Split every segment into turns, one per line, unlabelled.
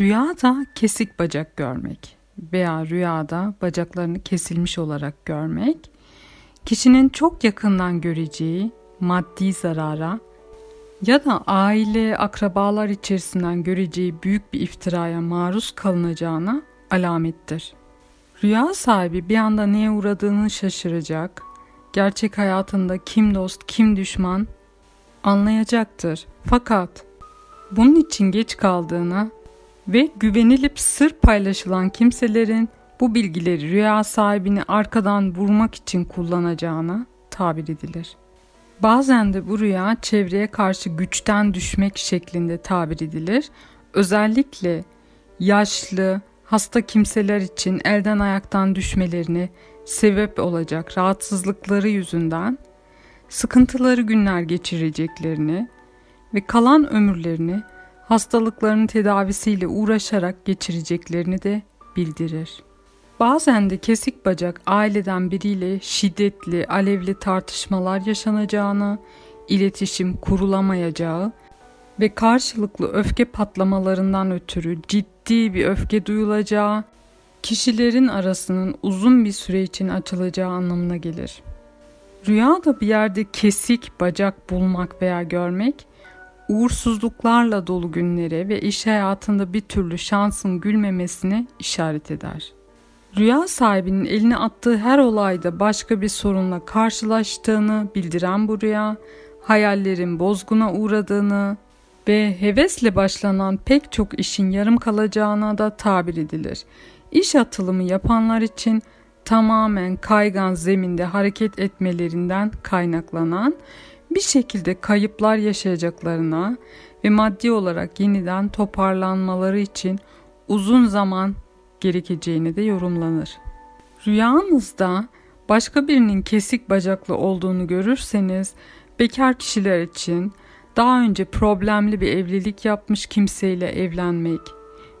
Rüyada kesik bacak görmek veya rüyada bacaklarını kesilmiş olarak görmek, kişinin çok yakından göreceği maddi zarara ya da aile, akrabalar içerisinden göreceği büyük bir iftiraya maruz kalınacağına alamettir. Rüya sahibi bir anda neye uğradığını şaşıracak, gerçek hayatında kim dost, kim düşman anlayacaktır. Fakat bunun için geç kaldığını ve güvenilip sır paylaşılan kimselerin bu bilgileri rüya sahibini arkadan vurmak için kullanacağına tabir edilir. Bazen de bu rüya çevreye karşı güçten düşmek şeklinde tabir edilir. Özellikle yaşlı, hasta kimseler için elden ayaktan düşmelerini sebep olacak rahatsızlıkları yüzünden sıkıntıları günler geçireceklerini ve kalan ömürlerini hastalıklarının tedavisiyle uğraşarak geçireceklerini de bildirir. Bazen de kesik bacak aileden biriyle şiddetli, alevli tartışmalar yaşanacağını, iletişim kurulamayacağı ve karşılıklı öfke patlamalarından ötürü ciddi bir öfke duyulacağı, kişilerin arasının uzun bir süre için açılacağı anlamına gelir. Rüyada bir yerde kesik bacak bulmak veya görmek, uğursuzluklarla dolu günlere ve iş hayatında bir türlü şansın gülmemesine işaret eder. Rüya sahibinin eline attığı her olayda başka bir sorunla karşılaştığını bildiren bu rüya, hayallerin bozguna uğradığını ve hevesle başlanan pek çok işin yarım kalacağına da tabir edilir. İş atılımı yapanlar için tamamen kaygan zeminde hareket etmelerinden kaynaklanan bir şekilde kayıplar yaşayacaklarına ve maddi olarak yeniden toparlanmaları için uzun zaman gerekeceğini de yorumlanır. Rüyanızda başka birinin kesik bacaklı olduğunu görürseniz bekar kişiler için daha önce problemli bir evlilik yapmış kimseyle evlenmek,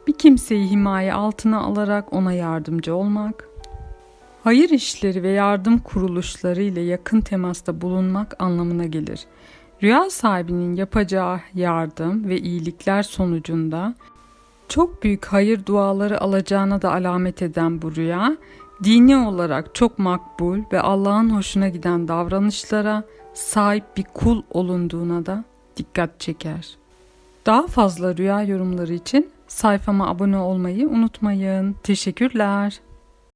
bir kimseyi himaye altına alarak ona yardımcı olmak, hayır işleri ve yardım kuruluşları ile yakın temasta bulunmak anlamına gelir. Rüya sahibinin yapacağı yardım ve iyilikler sonucunda çok büyük hayır duaları alacağına da alamet eden bu rüya, dini olarak çok makbul ve Allah'ın hoşuna giden davranışlara sahip bir kul olunduğuna da dikkat çeker. Daha fazla rüya yorumları için sayfama abone olmayı unutmayın. Teşekkürler.